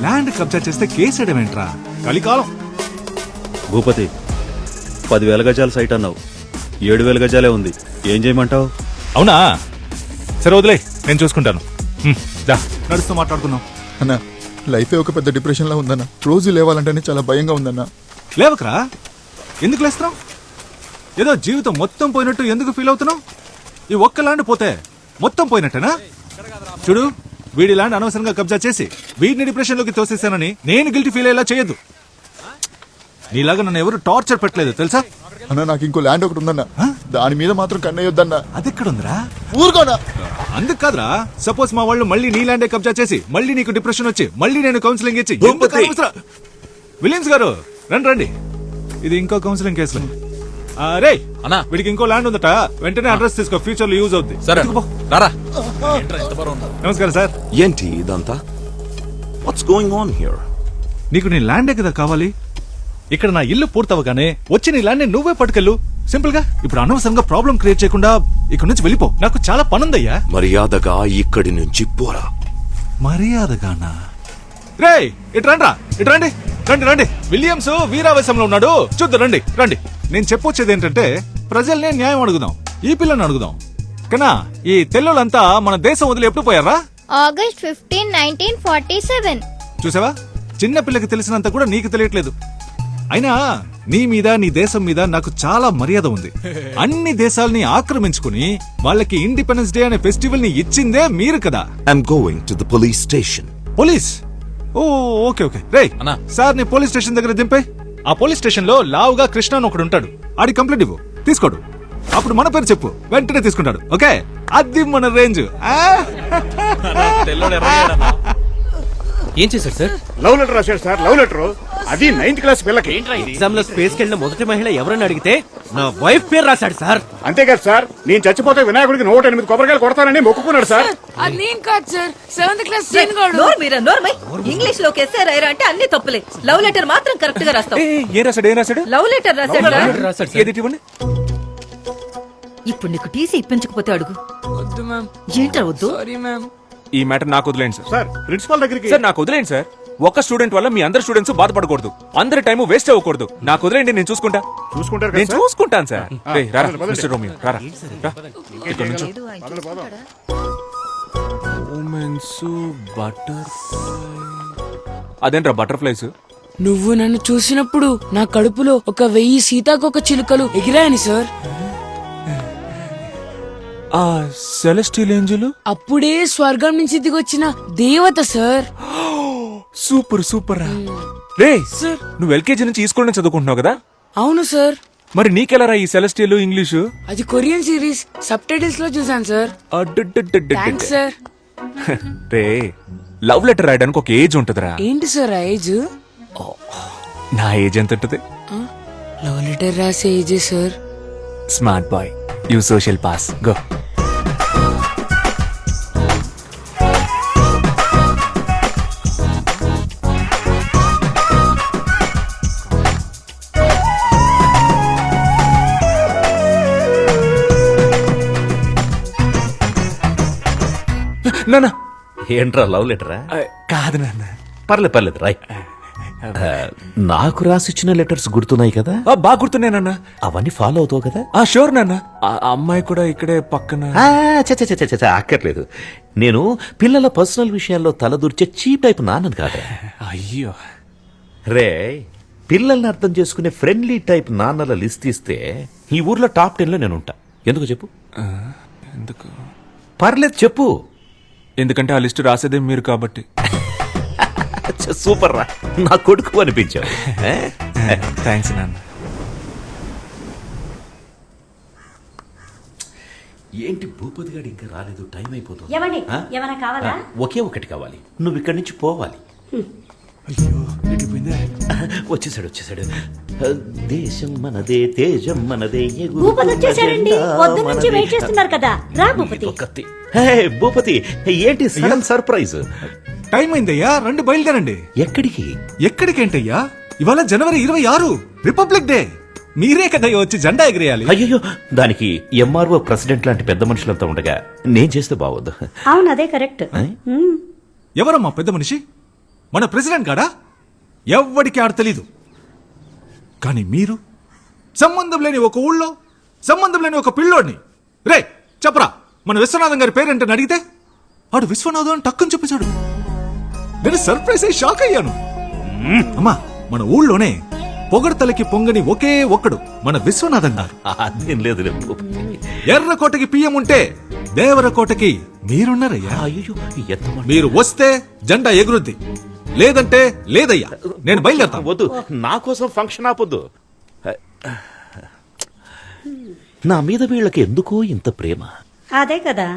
Land కబ్జా చేస్తే కేసేయడం ఏంట్రా? కలికాలం. భూపతి పదివేల గజాల సైట్ అన్నావు. ఏడు వేల గజాలే ఉంది. ఏం చేయమంటావు? అవునా? సరే వదిలే నేను చూసుకుంటాను. హ్మ్, దా. నడుస్తూ మాట్లాడుకుందాం. అన్న లైఫే ఒక పెద్ద డిప్రెషన్ లా ఉందన్న. రోజు లేవాలంటేనే చాలా భయంగా ఉందన్న. లేవకరా? ఎందుకు లేస్తున్నావు? ఏదో జీవితం మొత్తం పోయినట్టు ఎందుకు ఫీల్ అవుతున్నావు? ఈ ఒక్క ల్యాండ్ పోతే మొత్తం పోయినట్టేనా? చూడు వీడి ల్యాండ్ అనవసరంగా కబ్జా చేసి వీడిని డిప్రెషన్లోకి తోసేసానని నేను గిల్టీ ఫీల్ అయ్యేలా చేయొద్దు. నీలాగా నన్ను ఎవరు టార్చర్ పెట్టలేదు తెలుసా? అన్న నాకు ఇంకో ల్యాండ్ ఒకటి ఉందన్న. దాని మీద మాత్రం కన్నయ్యొద్దన్న. అదెక్కడుందా ఊరుకోనా? అందుకు కాదురా. సపోజ్ మా వాళ్ళు మళ్ళీ నీ ల్యాండే కబ్జా చేసి మళ్ళీ నీకు డిప్రెషన్ వచ్చి మళ్ళీ నేను కౌన్సిలింగ్ ఇచ్చి ఎందుకు అనవసరం? విలియమ్స్ గారు రండి రండి. ఇది ఇంకో కౌన్సిలింగ్ కేసులు రే అన్నా. వీడికి ఇంకో ల్యాండ్ ఉందట. వెంటనే అడ్రస్ తీసుకో ఫ్యూచర్లో యూజ్ అవుద్ది. సరే. రారా. నమస్కారం సార్. ఏంటి ఇదంతా? వాట్స్ గోయింగ్ ఆన్ హియర్ నీకు నీ ల్యాండే కదా కావాలి? ఇక్కడ నా ఇల్లు పూర్తవగానే వచ్చి నీ ల్యాండ్ నువ్వే పట్టుకెళ్ళు. సింపుల్గా? ఇప్పుడు అనవసరంగా ప్రాబ్లం క్రియేట్ చేయకుండా ఇక్కడ నుంచి వెళ్ళిపో. నాకు చాలా పనుందయ్యా. మర్యాదగా ఇక్కడి నుంచి పోరా. మర్యాదగానా? రే ఇటు రండ్రా. ఇటు రండి. రండి రండి. విలియమ్స్ వీరావేశంలో ఉన్నాడు. చూద్దాం రండి రండి. నేను చెప్పొచ్చేది ఏంటంటే ప్రజల్ని న్యాయం అడుగుదాం. ఈ పిల్లని అడుగుదాం. కన్నా ఈ తెల్లులంతా మన దేశం వదిలి ఎప్పుడు పోయారా? August fifteen nineteen forty seven. చూసావా? చిన్న పిల్లకి తెలిసినంత కూడా నీకు తెలియట్లేదు. అయినా నీ మీద నీ దేశం మీద నాకు చాలా మర్యాద ఉంది. అన్ని దేశాల్ని ఆక్రమించుకుని వాళ్ళకి ఇండిపెండెన్స్ డే అనే ఫెస్టివల్ని ఇచ్చిందే మీరు కదా. I'm going to the police station police? Oh okay okay. రే అన్నా. సార్ని పోలీస్ స్టేషన్ దగ్గర దింపే. ఆ పోలీస్ స్టేషన్లో లావుగా కృష్ణ అని ఒకడు ఉంటాడు. ఆడి కంప్లైంట్ ఇవ్వు. తీసుకోడు. అప్పుడు మన పేరు చెప్పు. వెంటనే తీసుకుంటాడు. ఓకే? అది మన రేంజ్. ఏం చేశారు సార్? లవ్ లెటర్ రాశాడు సార్ లవ్ లెటర్. అది నైన్త్ క్లాస్ పిల్లకి. ఎగ్జామ్లో స్పేస్ కెళ్ళిన మొదటి మహిళ ఎవరని అడిగితే నా వైఫ్ పేరు రాశాడు సార్. అంతేకాదు సార్ నేను చచ్చిపోతే వినాయకుడికి నూట ఎనిమిది కొబ్బరికాయలు కొడతానని మొక్కుకున్నాడు సార్. అది నేను కాదు సార్ సెవెంత్ క్లాస్ సీన్ గాడు. నోరు మీరా నోర్మై ఇంగ్లీష్లో ఎస్ఆర్ అంటే అన్ని తప్పులే. లవ్ లెటర్ మాత్రం కరెక్ట్గా రాస్తావు. ఏం రాశాడు ఏం రాశాడు? లవ్ లెటర్ రాశాడు. రాశాడు ఏది ఇవ్వండి? ఇప్పుడు నీకు టీసీ ఇప్పించకపోతే అడుగు. వద్దు మ్యామ్. ఏంట్రా వద్దు? Sorry ma'am. ఈ మ్యాటర్ నాకు వదిలేండి సార్. సార్ ప్రిన్సిపాల్ దగ్గరికి సార్ నాకు వదిలేండి సార్. ఒక్క స్టూడెంట్ వల్ల మీ అందరు స్టూడెంట్స్ బాధపడకూడదు. అందరి టైం వేస్ట్ అవ్వకూడదు. నాకు వదిలేండి నేను చూసుకుంటా. చూసుకుంటారు నేను? చూసుకుంటాను సార్. రేయ్, రారా. మిస్టర్ రోమియో రారా రా. ఇక్కడ నుంచో. Romance, butterfly. అదేంట్రా బటర్ఫ్లైస్ నువ్వు నన్ను చూసినప్పుడు నా కడుపులో ఒక వెయ్యి సీతాకొక చిలుకలు ఎగిరాయని సార్. ఆ సెలెస్టియల్ ఏంజల్? అప్పుడే స్వర్గం నుంచి దిగొచ్చిన దేవత సార్. Super super. రా రే సార్ నువ్వు ఎల్కేజీ నుంచి నుంచి చదువుకుంటున్నావు కదా? అవును సార్. మరి నీకెలారా ఈ సెలెస్టియల్ ఇంగ్లీషు? అది కొరియన్ సిరీస్ సబ్ టైటిల్స్లో చూసాను సార్ థ్యాంక్స్ సార్. రే లవ్ లెటర్ రాయడానికి ఒక ఏజ్ ఉంటుందిరా. ఏంటి సార్ ఆ ఏజ్? నా ఏజ్ ఎంత ఉంటుంది లవ్ లెటర్ రాసే ఏజే sir. Smart boy. You social pass go ఏంట్రా లవ్ లెటరా? కాదు నాన్న. పర్లేదు పర్లేదు రాయ్. నాకు రాసిచ్చిన లెటర్స్ గుర్తున్నాయి కదా? బాగా గుర్తున్నానన్న అవన్నీ ఫాలో అవుతావు కదా? ఆ షూర్ నాన్న. ఆ అమ్మాయి కూడా ఇక్కడే పక్కన. ఆ, చ చ చ చ చ, అక్కర్లేదు. నేను పిల్లల పర్సనల్ విషయాల్లో తలదూర్చే చీప్ టైప్ నాన్నను కాదు. అయ్యో. రే పిల్లల్ని అర్థం చేసుకునే ఫ్రెండ్లీ టైప్ నాన్నల లిస్ట్ ఇస్తే ఈ ఊర్లో టాప్ టెన్లో నేను ఉంటా ఎందుకు చెప్పు? ఎందుకు? పర్లేదు చెప్పు. ఎందుకంటే ఆ లిస్ట్ రాసేదే మీరు కాబట్టి. సూపర్ రా. నా కొడుకు అనిపించావు. ఏ? థ్యాంక్స్ నాన్న. ఏంటి భూపతి గారు ఇంకా రాలేదు? టైం అయిపోతుంది. ఏమండి? ఏమైనా కావాలా? ఒకే ఒకటి కావాలి. నువ్వు ఇక్కడి నుంచి పోవాలి. వచ్చేసాడు వచ్చేసాడు. దేశం మనదే తేజం మనదే భూపతి వచ్చేసారండి. పొద్దు నుంచి. వెయిట్ చేస్తున్నారు కదా. రా భూపతి. హే, భూపతి ఏంటి సడన్ సర్ప్రైజ్? టైం అయిందయ్యా రండి బయలుదేరండి. ఎక్కడికి? ఎక్కడికేంటయ్యా? ఇవాళ జనవరి ఇరవై ఆరు రిపబ్లిక్ డే. మీరే కదా వచ్చి జెండా ఎగిరేయాలి. అయ్యో దానికి ఎంఆర్ఓ ప్రెసిడెంట్ లాంటి పెద్ద మనుషులంతా ఉండగా నేను చేస్తే బాగోదు అవును అదే కరెక్ట్? ఎవరమ్మా పెద్ద మనిషి? మన ప్రెసిడెంట్ కాడా ఎవ్వడికి ఆడ తెలీదు. కానీ మీరు? సంబంధం లేని ఒక ఊళ్ళో సంబంధం లేని ఒక పిల్లోడిని. రే చెప్పరా మన విశ్వనాథం గారి పేరేంటని అడిగితే? ఆడు విశ్వనాథం అని టక్కుని చెప్పేశాడు. నేను సర్ప్రైజ్ అయ్యి షాక్ అయ్యాను. అమ్మా మన ఊళ్ళోనే పొగడతలకి పొంగని ఒకే ఒక్కడు మన విశ్వనాథం గారు. అదేం లేదు ఎర్రకోటకి పియ్యం ఉంటే దేవరకోటకి మీరున్నారయ్యా. అయ్యో. మీరు వస్తే జెండా ఎగురుద్ది. లేదంటే లేదయ్యా నేను బయలుదేరతాను. వద్దు నా కోసం ఫంక్షన్ ఆపొద్దు. నా మీద వీళ్ళకి ఎందుకో ఇంత ప్రేమ? అదే కదా.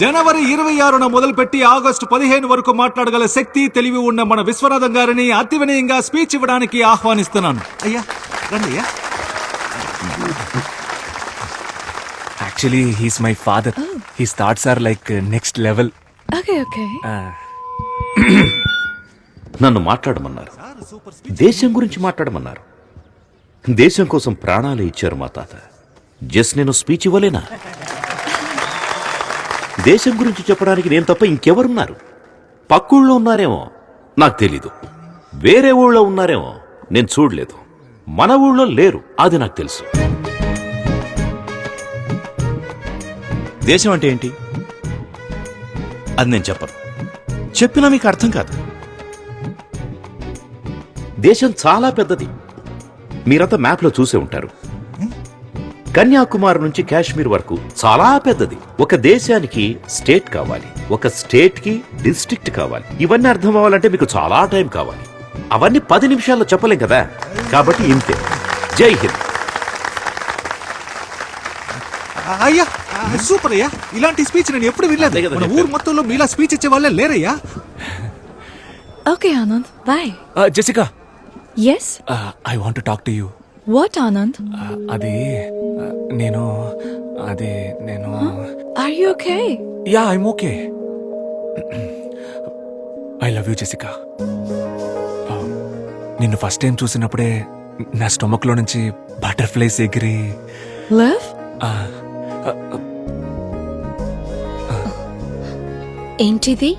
జనవరి ఇరవై ఆరున మొదలుపెట్టి ఆగస్టు పదిహేను వరకు మాట్లాడగల శక్తి తెలివి ఉన్న మన విశ్వనాథం గారిని అతి వినయంగా స్పీచ్ ఇవ్వడానికి ఆహ్వానిస్తున్నాను. అయ్యా రండి అయ్యా. Actually he's my father he starts are like next level okay okay నన్ను మాట్లాడమన్నారు. దేశం గురించి మాట్లాడమన్నారు. దేశం కోసం ప్రాణాలు ఇచ్చారు మా తాత. జస్ట్ నేను స్పీచ్ ఇవ్వలేనా? దేశం గురించి చెప్పడానికి నేను తప్ప ఇంకెవరున్నారు? పక్కూళ్ళో ఉన్నారేమో? నాకు తెలీదు. వేరే ఊళ్ళో ఉన్నారేమో? నేను చూడలేదు. మన ఊళ్ళో లేరు. అది నాకు తెలుసు. దేశం అంటే ఏంటి? అది నేను చెప్పను. చెప్పినా మీకు అర్థం కాదు. దేశం చాలా పెద్దది. మీరంతా మ్యాప్లో చూసే ఉంటారు. కన్యాకుమారి నుంచి కాశ్మీర్ వరకు చాలా పెద్దది. ఒక దేశానికి స్టేట్ కావాలి. ఒక స్టేట్కి డిస్ట్రిక్ట్ కావాలి. ఇవన్నీ అర్థం అవ్వాలంటే మీకు చాలా టైం కావాలి. అవన్నీ పది నిమిషాల్లో చెప్పలేం కదా? కాబట్టి ఇంతే. జై హింద్. అయ్యా సూపర్ అయ్యా. ఇలాంటి స్పీచ్ నేను ఎప్పుడు వినలేదు. కదా. ఊరు మొత్తంలో మీలా స్పీచ్ ఇచ్చే వాళ్ళే లేరయ్యా. Okay Anand bye Jessica yes I want talk to you what Anand అది నేను అది నేను are you okay yeah I'm okay I love you Jessica నిన్ను ఫస్ట్ టైం చూసినప్పుడే నా స్టొమక్లో నుంచి బటర్ఫ్లైస్ ఎగిరి. లవ్ ఏంటిది?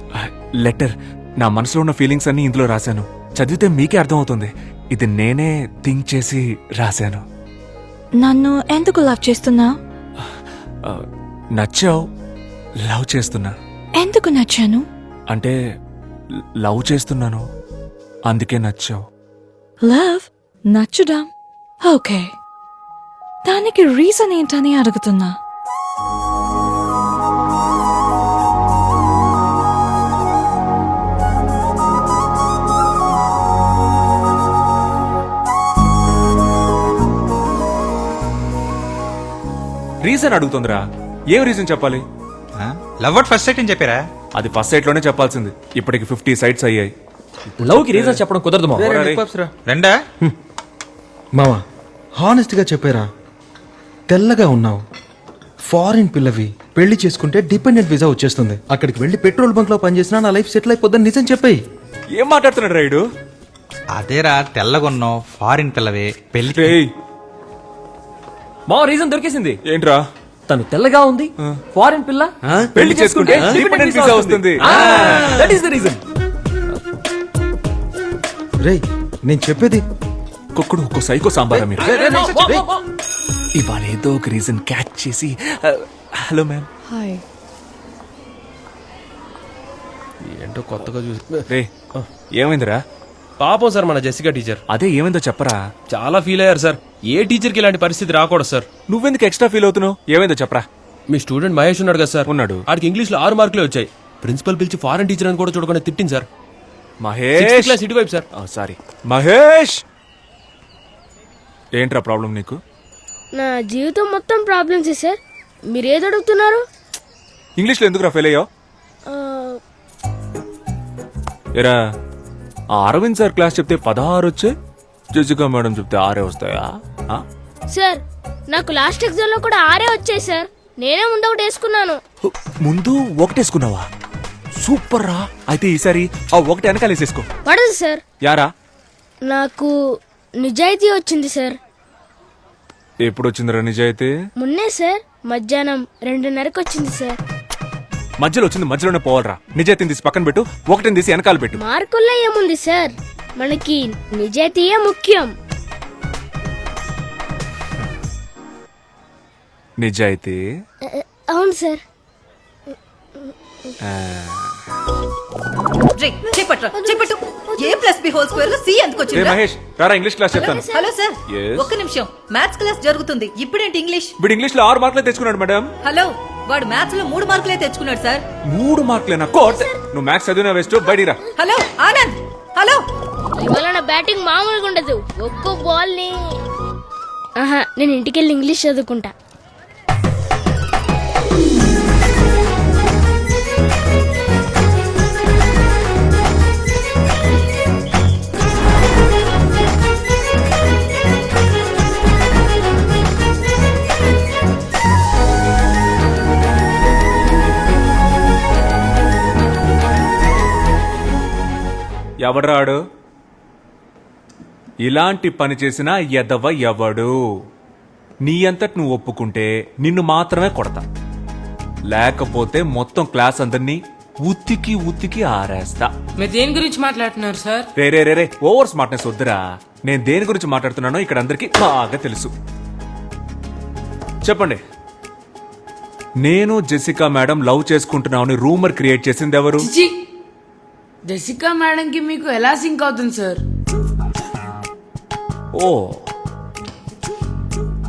లెటర్ నా మనసులో ఉన్న ఫీలింగ్స్ అన్ని ఇందులో రాశాను. చదివితే మీకే అర్థమవుతుంది. ఇది నేనే థింక్ చేసి రాశాను. నన్ను ఎందుకు లవ్ చేస్తున్నా? నచ్చావు లవ్ చేస్తున్నా. ఎందుకు నచ్చాను? అంటే లవ్ చేస్తున్నాను అందుకే నచ్చావు. లవ్ నచ్చుడా ఓకే. దానికి రీజన్ ఏంటని అడుగుతున్నా. రీజన్ అడుగుతుందిరా. ఏం రీజన్ చెప్పాలి? లవ్ అట్ ఫస్ట్ సైట్ అని చెప్పారా? అది ఫస్ట్ సైట్లోనే చెప్పాల్సింది. ఇప్పటికి ఫిఫ్టీ సైట్స్ అయ్యాయి. లవ్కి రీజన్ చెప్పడం కుదరదు మామ. రే. రెండా? మావా హానెస్ట్గా చెప్పారా. తెల్లగా ఉన్నావు. ఫారిన్ పిల్లవి పెళ్ళి చేసుకుంటే డిపెండెంట్ వీసా వచ్చేస్తుంది. అక్కడికి వెళ్ళి పెట్రోల్ బంక్లో పనిచేసినా నా లైఫ్ సెటిల్ అయిపోద్దని నిజం చెప్పాయి. ఏం మాట్లాడుతున్నాడు రైడు అదేరా తెల్లగొన్నావు ఫారిన్ పిల్లవే పెళ్ళి మా రీజన్ దొరికేసింది. ఏంట్రా? తను తెల్లగా ఉంది ఫారిన్ పిల్ల పెళ్ళి చేసుకుంటే visa వస్తుంది. దట్ ఈస్ ద రీజన్ రేయ్ నేను చెప్పేది కుక్కుడు ఒక్కో సైకో సాంబారా మీరు. ఇవాళ ఏదో ఒక రీజన్ క్యాచ్ చేసి హలో మ్యామ్. హాయ్. ఏంటో కొత్తగా చూసి రే ఏమైందిరా? పాపం సార్ మన జెసికా టీచర్. అదే ఏమైందో చెప్పరా? చాలా ఫీల్ అయ్యారు సార్. ఏ టీచర్కి ఇలాంటి పరిస్థితి రాకూడదు సార్. నువ్వెందుకు ఎక్స్ట్రా ఫీల్ అవుతున్నావు? ఏమైందో చెప్పరా? మీ స్టూడెంట్ మహేష్ ఉన్నాడు కదా సార్. ఉన్నాడు. ఆడికి ఇంగ్లీష్లో ఆరు మార్కులే వచ్చాయి. ప్రిన్సిపల్ పిలిచి ఫారెన్ టీచర్ అని కూడా చూడకుండా తిట్టింది సార్. మహేష్! క్లాస్ ఇటువైపు సార్. సారీ. మహేష్! ఏంట్రా ప్రాబ్లం నీకు? నా జీవితం మొత్తం ప్రాబ్లమ్స్ సార్. మీరు ఏది అడుగుతున్నారు? ఇంగ్లీష్లో ఎందుకురా ఫెయిల్ అయ్యావు? ఎరా ఆ అరవింద్ సార్ క్లాస్ చెప్తే పదహారు వచ్చాయి జజికా మేడం చెప్తే ఆరే వస్తాయా? ఆ? సార్ నాకు లాస్ట్ ఎగ్జామ్లో కూడా ఆరే వచ్చాయి సార్. నేనే ముందు ఒకటి వేసుకున్నాను. ముందు ఒకటేసుకున్నావా సూపర్ రా. అయితే ఈసారి ఆ ఒకటి వెనకాల వేసేసుకో. పడదు సార్. యారా? నాకు నిజాయితీ వచ్చింది సార్. ఎప్పుడు వచ్చిందిరా నిజాయితీ? మొన్నే సార్ మధ్యాహ్నం రెండున్నరకు వచ్చింది సార్. మధ్యలో వచ్చింది మధ్యలోనే పోవాలరా. నిజాయితీని తీసి పక్కన పెట్టు ఒకటిని తీసి వెనకాల పెట్టు. మార్కుల్లో ఏముంది సార్? మనకి నిజాయితీయే ముఖ్యం. నిజాయితీ? అవును sir. A plus B whole స్క్వేర్లో C ఎందుకు ఏ వచ్చింది మహేష్ రారా ఇంగ్లీష్ క్లాస్ చెప్తాను. Hello sir. Yes. ఒక్క నిమిషం. మ్యాథ్స్ క్లాస్ జరుగుతుంది. ఇప్పుడేంటి ఇంగ్లీష్? వీడు ఇంగ్లీష్లో ఆరు మార్కులే తెచ్చుకున్నాడు మేడం. హలో. వాడు మ్యాథ్స్లో మూడు మార్కులే తెచ్చుకున్నాడు సార్ మూడు మార్కులేనా? కోట్! నువ్వు మ్యాథ్స్ చదివినా వేస్ట్ బయటిరా హలో ఆనంద్! హలో! ఇవాళ నా బ్యాటింగ్ మామూలుగా ఉండదు. ఒక్కో బాల్ని ఆహా నేను ఇంటికెళ్ళి ఇంగ్లీష్ చదువుకుంటా. ఎవడ్రాడు ఇలాంటి పని చేసిన ఎదవ ఎవడు? నీ అంతటి నువ్వు ఒప్పుకుంటే నిన్ను మాత్రమే కొడతా. లేకపోతే మొత్తం క్లాస్ అందరినీ ఉత్తికి ఉత్తికి ఆరేస్తా. మీరు దేని గురించి మాట్లాడుతున్నారు సార్? రే రే రే రే ఓవర్ స్మార్ట్నెస్ వద్దురా నేను దేని గురించి మాట్లాడుతున్నానో ఇక్కడ అందరికీ బాగా తెలుసు. చెప్పండి. నేను జెసికా మేడం లవ్ చేసుకుంటున్నామని రూమర్ క్రియేట్ చేసింది ఎవరు జెసికా మేడం కి మీకు ఎలా సింక్ అవుతుంది సార్? ఓ.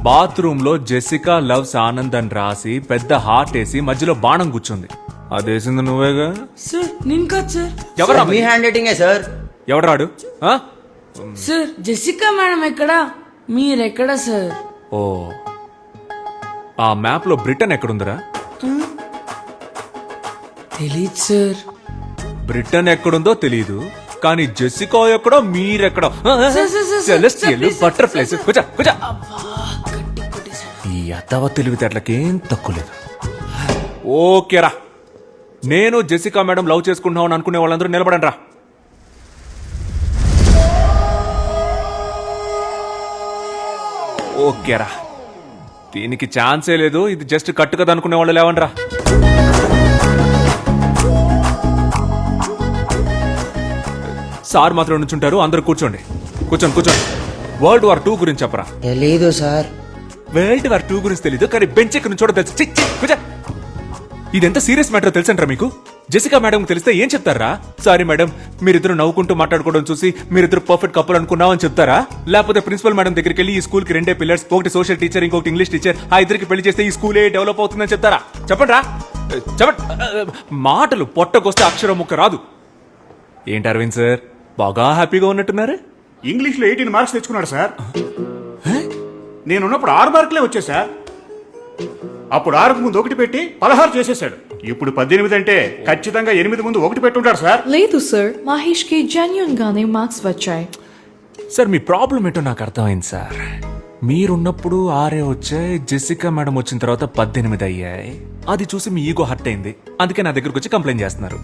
బాత్రూమ్లో జెసికా లవ్స్ ఆనంద్ అని రాసి పెద్ద హార్ట్ వేసి మధ్యలో బాణం కూర్చుంది. అదేసింది నువ్వేగా? సార్ నేను కాదు సార్. ఎవరా మీ హ్యాండ్ రైటింగే సార్. ఎవడరాడు? ఆ? సార్ జెసికా మేడం ఎక్కడా? మీరెక్కడా సార్? ఓ. ఆ మ్యాప్లో బ్రిటన్ ఎక్కడుందిరా? తెలీదు సార్. బ్రిటన్ ఎక్కడుందో తెలియదు కానీ జెసికా ఎక్కడో మీరెక్కడో. Celestial butterflies. గట్టి కొట్టేశాడు. ఈ అత్తవ తెలివితేటలకేం తక్కువ లేదు. ఓకేరా నేను జెసికా మేడం లవ్ చేసుకుంటున్నామని అనుకునే వాళ్ళందరూ నిలబడండి రా. ఓకేరా దీనికి ఛాన్సే లేదు. ఇది జస్ట్ కట్టు కదా అనుకునే వాళ్ళు లేవండి రా. సార్ మాత్రం నుంచుంటారు. అందరూ కూర్చోండి. కూర్చోండి కూర్చోండి. వరల్డ్ వార్ టూ గురించి చెప్పరా? తెలీదు సార్. వరల్డ్ వార్ టూ గురించి తెలీదు కానీ బెంచ్ ఎక్కడి నుంచి తెలుసు. చి, చి, కూర్చో. ఇదెంత సీరియస్ మ్యాటర్ తెలుసంటారా మీకు? జెసికా మేడం తెలిస్తే ఏం చెప్తారా? సారీ మేడం మీరిద్దరు నవ్వుకుంటూ మాట్లాడుకోవడం చూసి మీరిద్దరు పర్ఫెక్ట్ కప్పులు అనుకున్నామని చెప్తారా? లేకపోతే ప్రిన్సిపల్ మేడం దగ్గరికి వెళ్ళి ఈ స్కూల్కి రెండే పిల్లర్స్ ఒకటి సోషల్ టీచర్ ఇంకొకటి ఇంగ్లీష్ టీచర్ ఆ ఇద్దరికి పెళ్ళి చేస్తే ఈ స్కూలే డెవలప్ అవుతుందని చెప్తారా? చెప్పండి రా చెప్పండి మాటలు పొట్టకొస్తే అక్షరం ముక్క రాదు. ఏంటి అరవింద్ సార్? బాగా హ్యాపీగా ఉన్నట్టున్నారు ఇంగ్లీష్లో ఎయిటీన్ మార్క్స్ తెచ్చుకున్నాడు సార్. నేనున్నప్పుడు ఆరు మార్కులే వచ్చాయి సార్. అప్పుడు ఆరుకు ముందు ఒకటి పెట్టి పదహారు చేసేసాడు ఇప్పుడు పద్దెనిమిది అంటే ఖచ్చితంగా ఎనిమిది ముందు ఒకటి పెట్టుంటాడు సార్. లేదు సార్ మహేష్కి జెన్యున్ గానే మార్క్స్ వచ్చాయి. సార్ మీ ప్రాబ్లం ఏంటో నాకు అర్థమైంది సార్. మీరున్నప్పుడు ఆరే వచ్చాయి జెసికా మేడం వచ్చిన తర్వాత పద్దెనిమిది అయ్యాయి. అది చూసి మీ ఈగో హర్ట్ అయింది. అందుకే నా దగ్గరకు వచ్చి కంప్లైంట్ చేస్తున్నారు.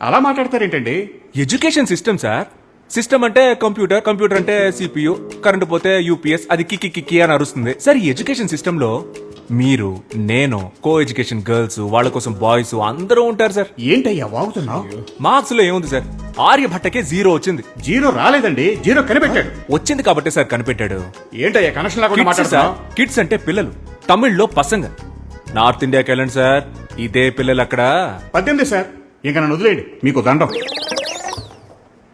అలా మాట్లాడతారేంటండి? ఎడ్యుకేషన్ సిస్టమ్ సార్ సిస్టమ్ అంటే కంప్యూటర్ కంప్యూటర్ అంటే సిపియు కరెంట్ పోతే యూపీఎస్ అది కిక్కి కిక్కి అని అరుస్తుంది. సార్ ఈ ఎడ్యుకేషన్ సిస్టమ్లో మీరు నేను కో ఎడ్యుకేషన్ గర్ల్స్ వాళ్ళ కోసం బాయ్స్ అందరూ ఉంటారు సార్ ఏంటయ్యా వాగుతున్నావు? మార్క్స్లో ఏముంది సార్ ఆర్యభట్టకే జీరో వచ్చింది. జీరో రాలేదండి జీరో కనిపెట్టాడు. వచ్చింది కాబట్టి సార్ కనిపెట్టాడు. ఏంటయ్యా కనెక్షన్ లేకుండా కిడ్స్ సార్ కిడ్స్ అంటే పిల్లలు తమిళ్ళో పసంగ. నార్త్ ఇండియాకి వెళ్ళండి సార్ ఇదే పిల్లలు అక్కడ. పద్దెనిమిది సార్ ఇంకా నన్ను వదిలేయండి. మీకు దండం.